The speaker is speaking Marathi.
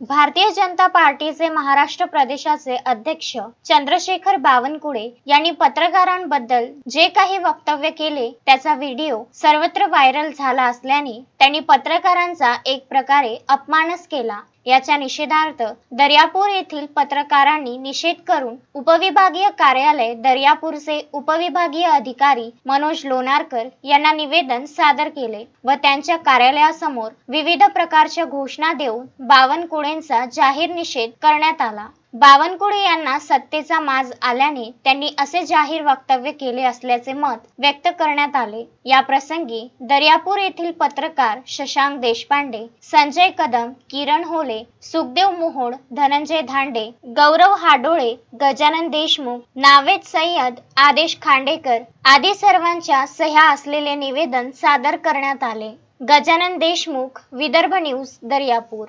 भारतीय जनता पार्टीचे महाराष्ट्र प्रदेशाचे अध्यक्ष चंद्रशेखर बावनकुळे यांनी पत्रकारांबद्दल जे काही वक्तव्य केले त्याचा व्हिडिओ सर्वत्र व्हायरल झाला असल्याने त्यांनी पत्रकारांचा एक प्रकारे अपमानच केला. याच्या निषेधार्थ दर्यापूर येथील पत्रकारांनी निषेध करून उपविभागीय कार्यालय दर्यापूरचे उपविभागीय अधिकारी मनोज लोणारकर यांना निवेदन सादर केले व त्यांच्या कार्यालयासमोर विविध प्रकारच्या घोषणा देऊन बावनकुळेंचा जाहीर निषेध करण्यात आला. बावनकुळे यांना सत्तेचा माज आल्याने त्यांनी असे जाहीर वक्तव्य केले असल्याचे मत व्यक्त करण्यात आले. या प्रसंगी दर्यापूर येथील पत्रकार शशांक देशपांडे संजय कदम किरण होले सुखदेव मोहोळ धनंजय धांडे गौरव हाडोळे गजानन देशमुख नावेद सय्यद आदेश खांडेकर आदी सर्वांच्या सह्या असलेले निवेदन सादर करण्यात आले. गजानन देशमुख विदर्भ न्यूज दर्यापूर.